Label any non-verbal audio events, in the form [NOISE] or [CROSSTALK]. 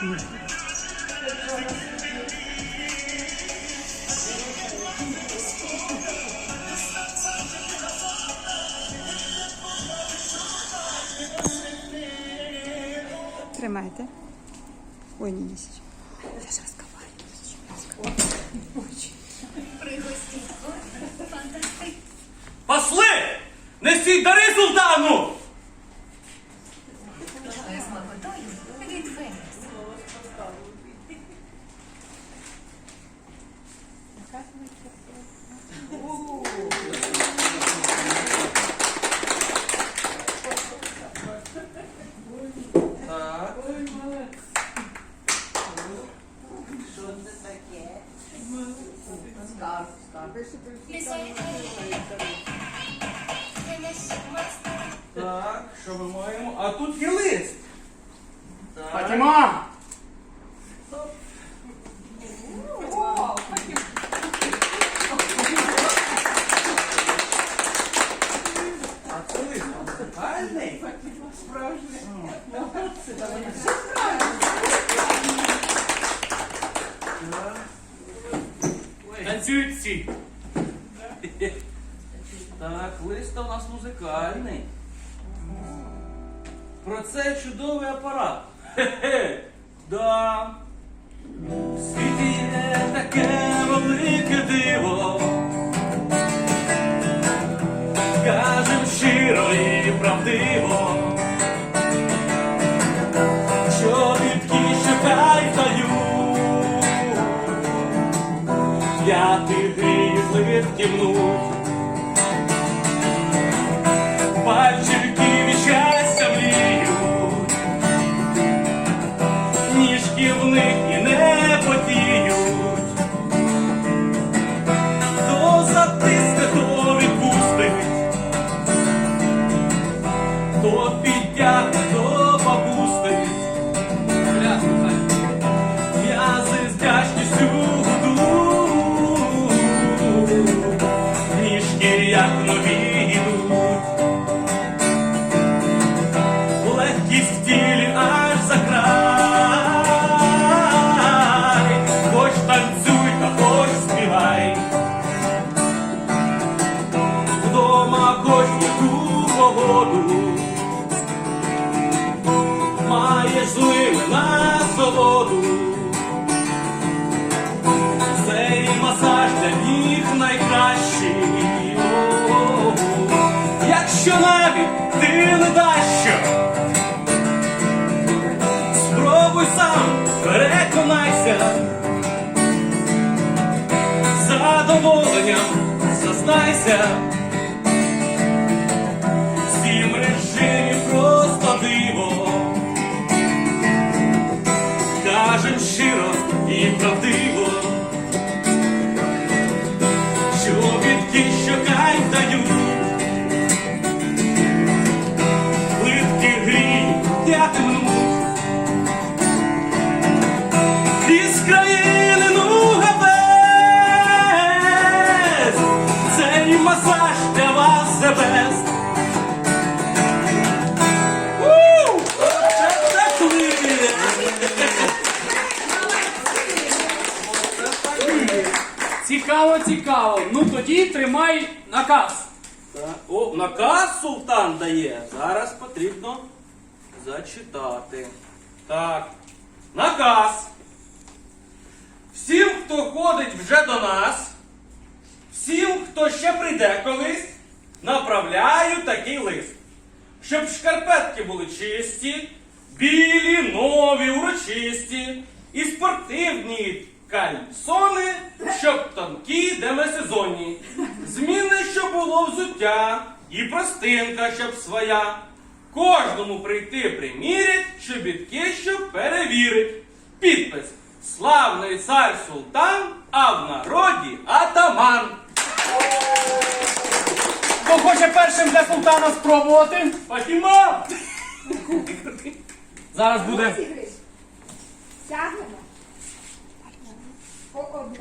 Тримайте. Ой, ні, несіть. Я ж розкопаю. Посли! Несіть дари султану! Так, що ми маємо? А тут є лист. Так. Фатіма! А це лист музикальний. Танцюють. Так, листа у нас музикальний. Про це чудовий апарат. Хе-хе. [LAUGHS] Да. В світі є таке велике диво. Литки. Пальчики від щастя ніжки в них і не потіють, то за то як нові йдуть. Легкість в тілі аж за край. Хоч танцюй, та хоч співай. Вдома хоч яку погоду. Маєш зливи на солоду. Цей масаж для Якщо навіть ти не дащо, спробуй сам, переконайся, задоволенням зазнайся. Сім режимів просто диво. Кажем щиро і правдиво, що бідки, що кайф дають, масаж для вас the best. Цікаво, цікаво. Ну тоді тримай наказ. О, наказ султан дає. Зараз потрібно зачитати. Так. Наказ. Всім, хто ходить вже до нас, всім, хто ще прийде колись, направляю такий лист. Щоб шкарпетки були чисті, білі, нові, урочисті і спортивні кальсони, щоб тонкі демисезонні. Зміни, щоб було взуття, і простинка, щоб своя. Кожному прийти примірять, чобітки, щоб перевірить. Підпис Славний цар султан, а в народі атаман. Хто хоче першим для султана спробувати? Фатіма! Зараз буде одному.